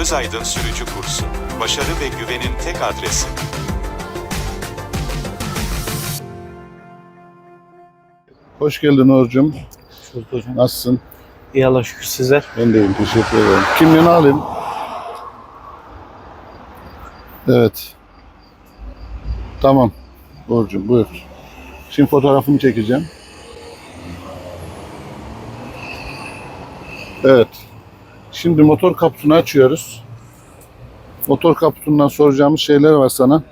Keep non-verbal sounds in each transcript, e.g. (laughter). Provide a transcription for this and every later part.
Özaydın Sürücü Kursu. Başarı ve güvenin tek adresi. Hoş geldin Uğur'cum. Şurada hocam. Nasılsın? İyi Allah şükür sizler. Ben de iyiyim. Teşekkür ederim. Kimliğini alayım. Evet. Tamam. Uğur'cum buyur. Şimdi fotoğrafını çekeceğim. Evet. Şimdi motor kaputunu açıyoruz. Motor kaputundan soracağımız şeyler var sana.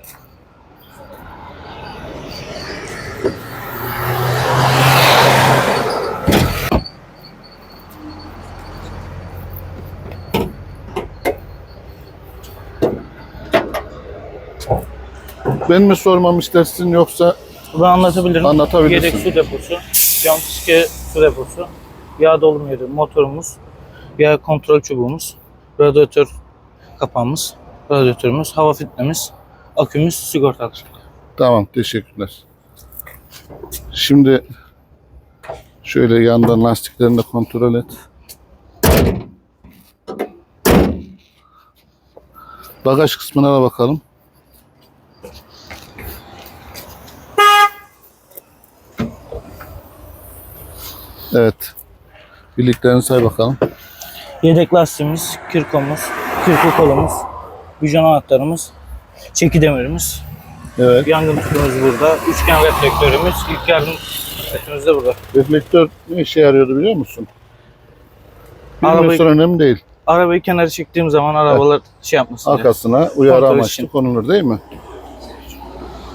Ben mi sormam istersin yoksa Ben anlatabilirim. Anlatabilirsin. Yedek su deposu, cam fiske su deposu, yağ dolum yeri, motorumuz, yağ kontrol çubuğumuz, radyatör kapağımız, radyatörümüz, hava filtremiz, akümüz, sigortalar. Tamam, teşekkürler. Şimdi şöyle yandan lastiklerini de kontrol et. Bagaj kısmına da bakalım. Evet. Birliklerini say bakalım. Yedek lastiğimiz, kirkomuz, kirko kolumuz, gücan anahtarımız, çeki demirimiz, Evet. yangın tüpümüz burada, üçgen reflektörümüz, ilk yardım setimiz de burada. Reflektör ne işe yarıyordu biliyor musun? Arabayı- Bilmiyorsan önemli değil. Arabayı kenara çektiğim zaman arabalar şey yapmasın diye. Arkasına uyarı Kontrol amaçlı için. konulur değil mi?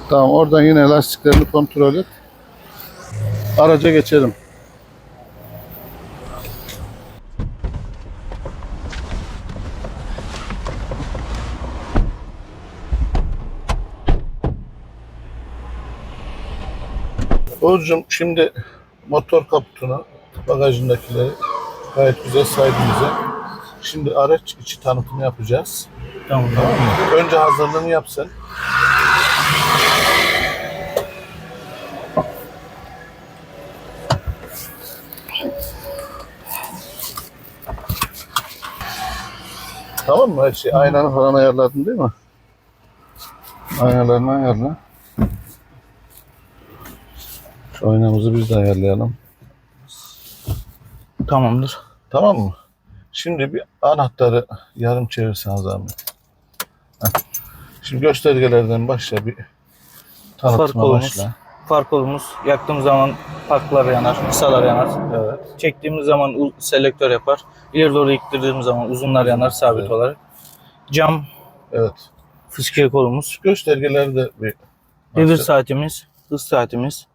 Tamam oradan yine lastiklerini kontrol et. Araca geçelim. Oğuzcum şimdi motor kaputunu, bagajındakileri gayet güzel saydın bize. Şimdi araç içi tanıtımı yapacağız. Tamam. Tamam mı? Önce hazırlığını yap sen. Tamam mı? Her şey aynanı falan ayarladın değil mi? Aynalarını ayarla. Şu aynamızı biz de ayarlayalım. Tamamdır. Tamam mı? Şimdi bir anahtarı yarım çevirsen zahmet. Heh. Şimdi göstergelerden başla bir Far tanıtıma kolumuz, başla. far kolumuz yaktığımız zaman parklar yanar, kısalar yanar. Evet. Çektiğimiz zaman selektör yapar. İleri doğru ittirdiğimiz zaman uzunlar yanar sabit Evet. olarak. Cam Evet. fıskiye kolumuz, Göstergeleri de bir devir başla. saatimiz, hız saatimiz.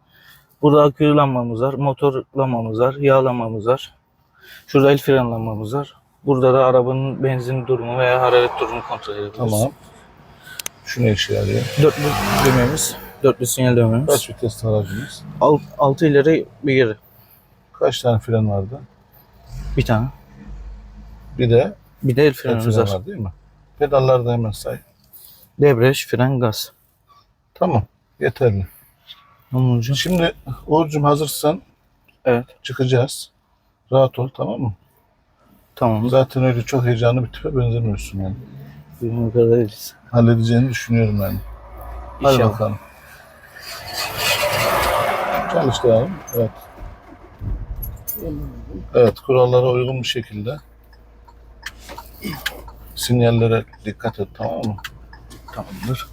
Burada akü lambamız var, motor lambamız var, yağ lambamız var. Şurada el fren lambamız var. Burada da arabanın benzin durumu veya hararet durumunu kontrol edebiliriz. Tamam. Şu ne işe yarıyor? Dörtlü düğmemiz, dörtlü sinyal düğmemiz. Kaç vites aracımız? Alt, altı ileri bir geri. Kaç tane fren vardı? Bir tane. Bir de Bir de el frenimiz fren var. var değil mi? Pedalları da hemen say. Debriyaj, fren, gaz. Tamam. Yeterli. Tamam hocam. Şimdi Uğur'cum hazırsan Evet. çıkacağız. Rahat ol tamam mı? Tamam. Zaten öyle çok heyecanlı bir tipe benzemiyorsun yani. Bizim kadar değiliz. halledeceğini düşünüyorum yani. Hadi İnşallah. bakalım. Çalıştıralım. Evet. Evet, kurallara uygun bir şekilde sinyallere dikkat et tamam mı? Tamamdır.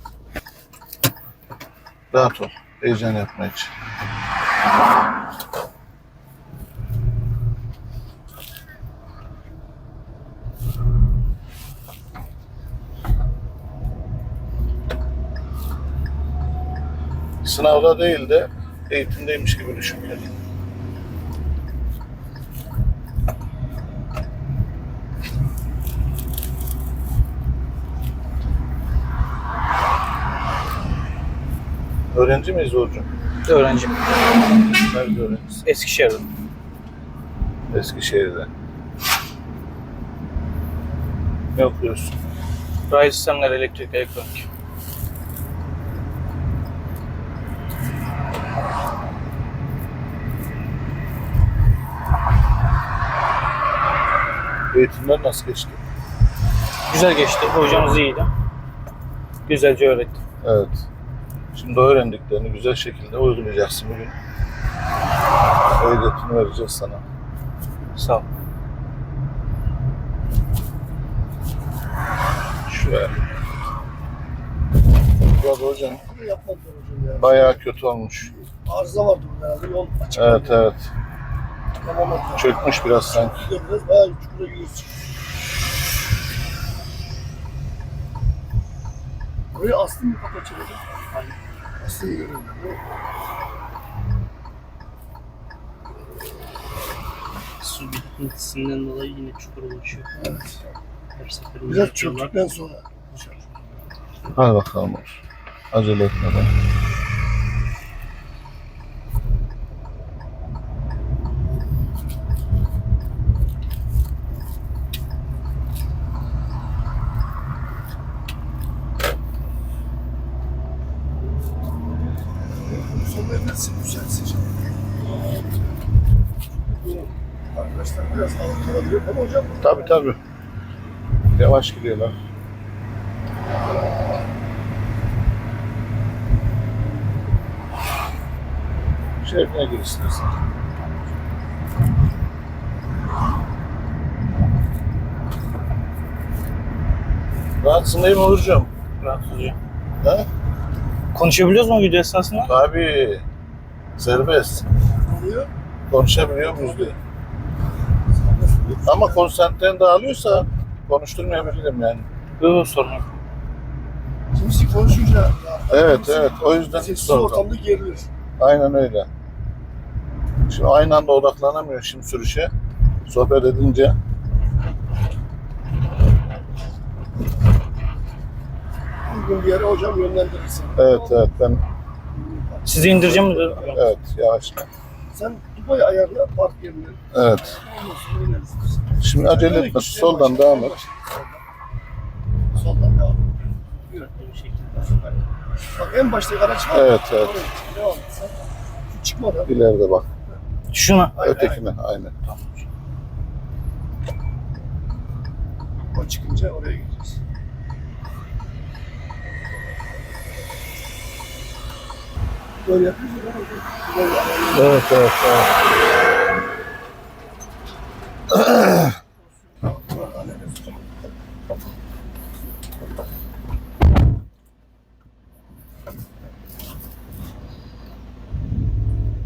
Rahat ol. Heyecan yapma hiç. Sınavda değil de eğitimdeymiş gibi düşün Öğrenci miyiz Uğur'cum? Öğrencim. Nerede öğrencisin? Eskişehir'de. Eskişehir'de. Ne okuyorsun? Raylı sistemler elektrik elektronik. Eğitimler nasıl geçti? Güzel geçti. Hocamız iyiydi. Güzelce öğretti. Evet. Şimdi öğrendiklerini güzel şekilde uygulayacaksın bugün. Ehliyetini vereceğiz sana. Sağ ol. Şuraya. Burada hocam Yapmadılar hocam ya. bayağı kötü olmuş. Arıza vardı burada herhalde. Yol açık. Evet evet. Tamamladılar. Çökmüş biraz sanki. Gidiyor biraz bayağı çukura giriyoruz. Burayı Aslı mı hocam? Hayır. Su birikintisinden dolayı yine çukur oluşuyor. Evet. Her seferinde Biraz yapıyorlar. çöktükten sonra. Hadi bakalım olur. Acele etmeden. Biraz ağır kalabiliyor ama hocam Tabii tabii. Yavaş gidiyorlar. Şehrine gir istersen. Rahatsın değil mi Uğurcuğum? Rahatsız. Ha? Konuşabiliyoruz mu video esnasında? Tabii. Serbest. Konuşabiliyor muyuz diye. Ama konsantren dağılıyorsa konuşturmayabilirim yani. Yok sorun yok. Kimisi konuşunca ya, Evet kimisi evet o yüzden Sessiz ortamda gerilir. Aynen öyle. Şimdi aynı anda odaklanamıyor şimdi sürüşe. Sohbet edince. Bir gün bir yere hocam yönlendirirsin. Evet evet ben Sizi indireceğim mi? evet yavaş. Sen Dubai ayarla park yerini. Evet. Şimdi acele etme. Soldan devam et. Soldan devam et. Yürü. Bir şekilde. Bak en baştaki araç var. Evet, evet. Devam et sen. Çıkmadan. İleride bak. Şuna. Aynen, Ötekine aynen. O çıkınca oraya gideceğiz. Evet evet evet.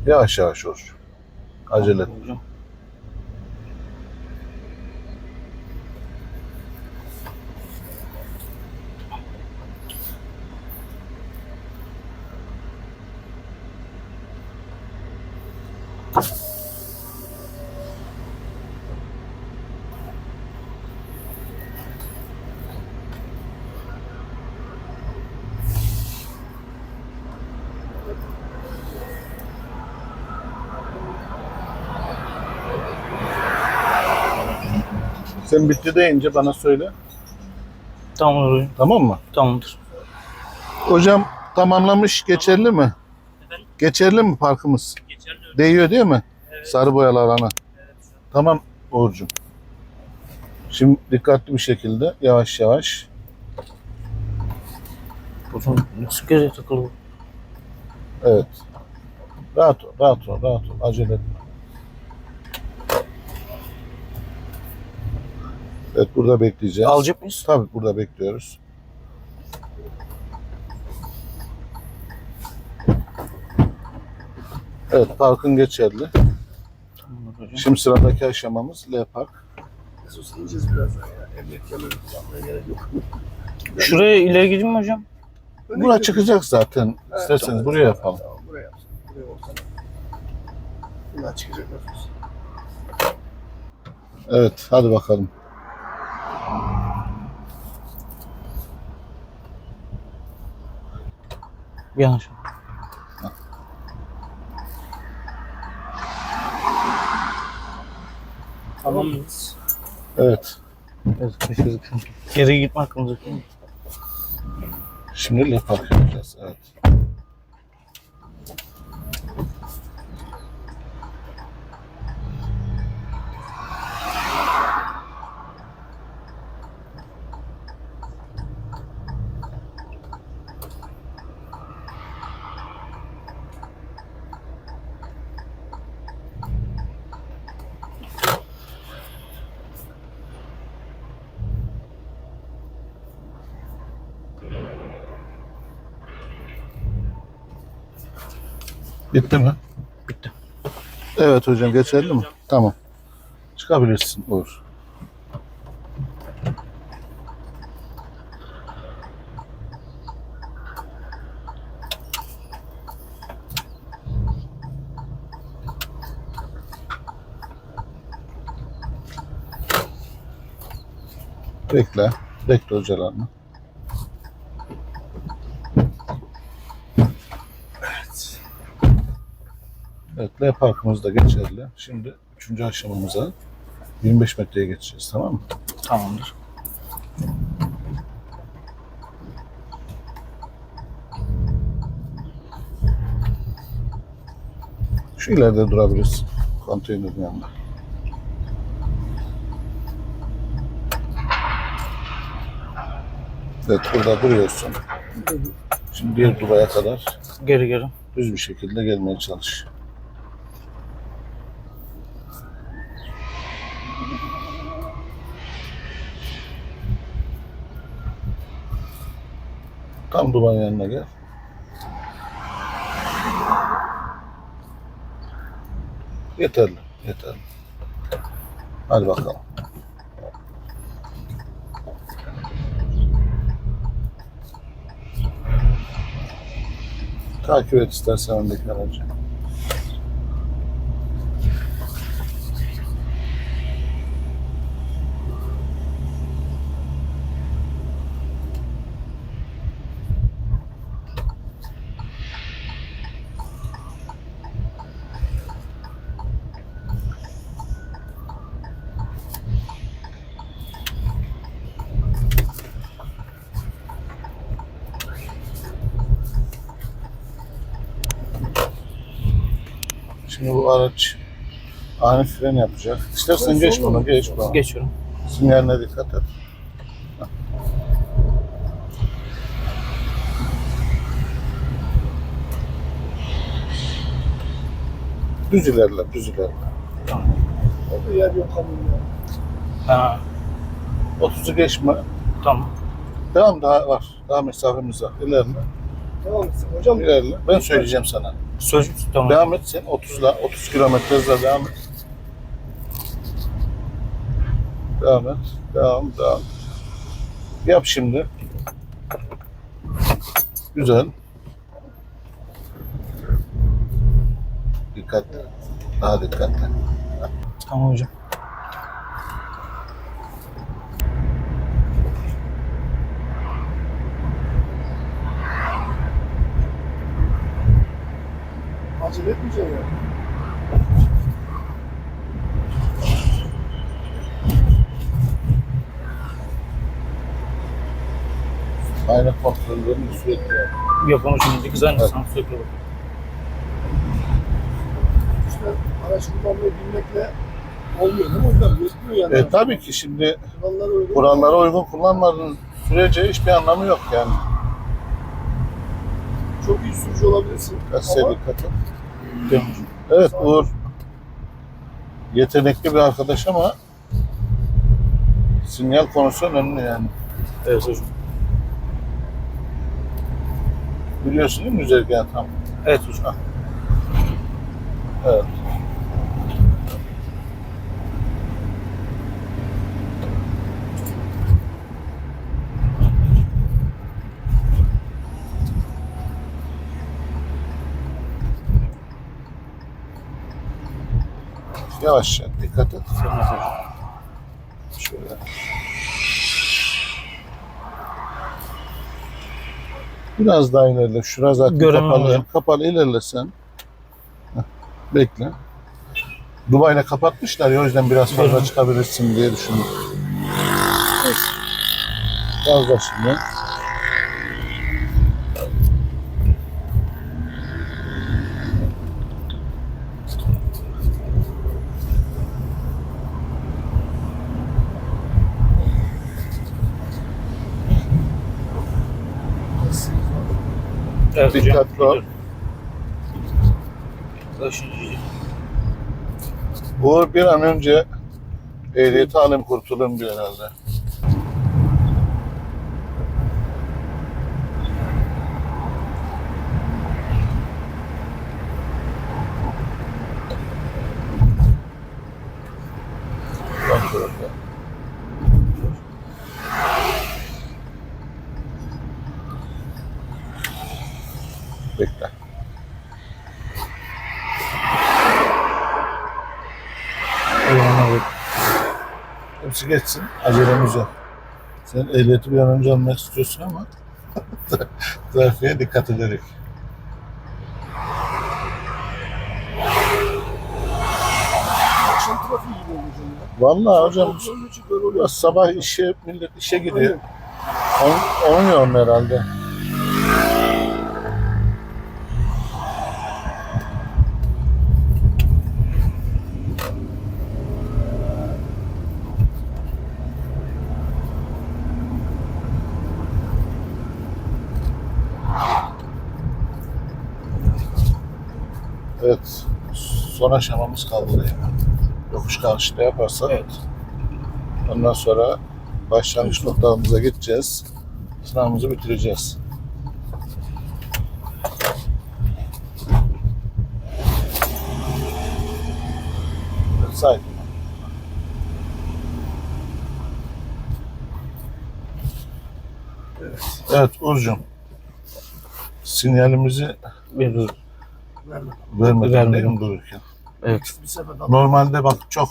Yavaş yavaş olur. Acele etme. Sen bitti deyince bana söyle. Tamamdır hocam. Tamam mı? Tamamdır. Hocam tamamlamış geçerli mi? Efendim? Geçerli mi parkımız? Geçerli Değiyor değil mi? Evet. Sarı boyalı alana. Evet. Tamam Uğurcuğum. Şimdi dikkatli bir şekilde yavaş yavaş. Hocam nasıl göze takıldı? Evet. Rahat ol, rahat ol, rahat ol. Acele etme. Evet burada bekleyeceğiz. Alacak mıyız? Tabii burada bekliyoruz. Evet parkın geçerli. Şimdi sıradaki aşamamız L park. İneceğiz birazdan ya. Emniyet kemerini yapmaya gerek yok. Şuraya ileri gideyim mi hocam? Bura çıkacak zaten. Evet, İsterseniz tamam. buraya yapalım. Tamam buraya yapsın. Buraya olsun. Bunlar çıkacak nasıl. Evet hadi bakalım. Yanlış. Tamam mıyız? Evet. Evet, kaçırdık. Geri gitme hakkımız yok. Şimdi L park yapacağız. Evet. Bitti mi? Bitti. Evet hocam geçerli mi? Tamam. Çıkabilirsin Uğur. Bekle. Bekle hocalarını. Evet, L parkımız da geçerli. Şimdi üçüncü aşamamıza 25 metreye geçeceğiz tamam mı? Tamamdır. Şu ileride durabiliriz. Konteynerin yanında. Evet burada duruyorsun. Şimdi bir duraya kadar Geri geri. düz bir şekilde gelmeye çalış. Tam duman yanına gel. Yeterli, yeterli. Hadi bakalım. Takip et istersen öndeki aracı. Şimdi bu araç ani fren yapacak. İstersen geç bunu, geç bunu. Geçiyorum. Sinyaline dikkat et. Düz ilerle, düz ilerle. Orada yer yok kamyonda. Ha, 30'u geçme. tamam. Devam daha var. Daha mesafemiz var. İlerle. Tamam mısın? Hocam İlerle. Ben söyleyeceğim sana. Söz tamam. Devam et sen 30'la, 30 kilometre hızla devam et. Devam et. Devam, devam. Yap şimdi. Güzel. Dikkatli. Daha dikkatli. Tamam hocam. Acele etmeyeceksin ya. Ayna kontrollerini sürekli yap. Yapalım şimdi. Güzel Evet. insan sürekli. İşte araç kullanmayı bilmekle olmuyor değil mi hocam? Yetmiyor yani. E, tabii ki şimdi Kurallara uygun. kurallara uygun kullanmadığın sürece hiçbir anlamı yok yani. Çok iyi sürücü olabilirsin. Gazeteye Ama dikkat et. Hocam. Evet Uğur yetenekli bir arkadaş ama sinyal konusu önemli yani. Evet hocam. Biliyorsun değil mi güzergahı tam? Evet hocam. Evet. Yavaşça dikkat et. Şöyle. Biraz daha ilerle. Şura zaten Göremem kapalı. hocam. Kapalı ilerlesen. Heh, Bekle. Dubai'yle kapatmışlar ya o yüzden biraz fazla Göremem. çıkabilirsin diye düşündüm. Evet. Fazla şimdi. Evet Dikkatli hocam. Bu bir an önce ehliyeti alayım kurtulayım diyor herhalde. Bak şurada. Hepsi geçsin. Acelemiz yok. Sen ehliyeti bir an önce almak istiyorsun ama (laughs) trafiğe dikkat ederek. Akşam trafiği gibi oluyor hocam ya. Vallahi hocam sabah işe millet işe gidiyor. Onun yoğun herhalde. Evet. Son aşamamız kaldı değil mi? Yokuş kalkışta yaparsak Evet. Ondan sonra başlangıç noktamıza gideceğiz. Sınavımızı bitireceğiz. Say. Evet Uğur'cum. Sinyalimizi Veriyorum. Vermedim. mi dururken? Evet. Bir sefer. Normalde bak çok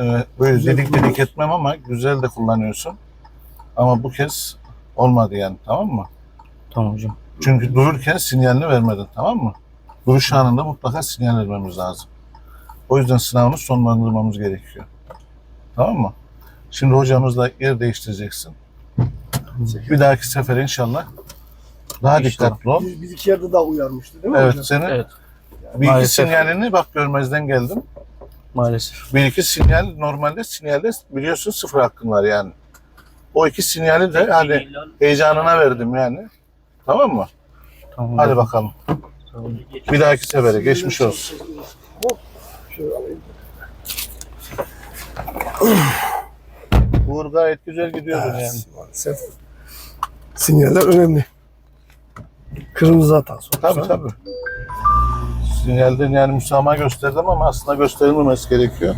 e, böyle dedik dedik etmem ama güzel de kullanıyorsun. Ama bu kez olmadı yani tamam mı? Tamam hocam. Çünkü dururken sinyalini vermedin tamam mı? Duruş anında mutlaka sinyal vermemiz lazım. O yüzden sınavını sonlandırmamız gerekiyor. Tamam mı? Şimdi hocamızla yer değiştireceksin. Bir dahaki sefer inşallah daha İnşallah. dikkatli ol. Biz, biz iki yerde daha uyarmıştı değil mi Evet hocam? seni Evet. Bir iki Maalesef. sinyalini bak görmezden geldim. Maalesef. Bir iki sinyal normalde sinyalde biliyorsun sıfır hakkın var yani. O iki sinyali de hani heyecanına verdim yani. Tamam mı? Tamam. Hadi bakalım. Bir dahaki sefere geçmiş olsun. Uğur gayet güzel gidiyordun yani. Evet, Maalesef. Sinyaller önemli. Kırmızı hata sonuçta. Tabii tabii. Sinyalden yani müsamaha gösterdim ama aslında gösterilmemesi gerekiyor.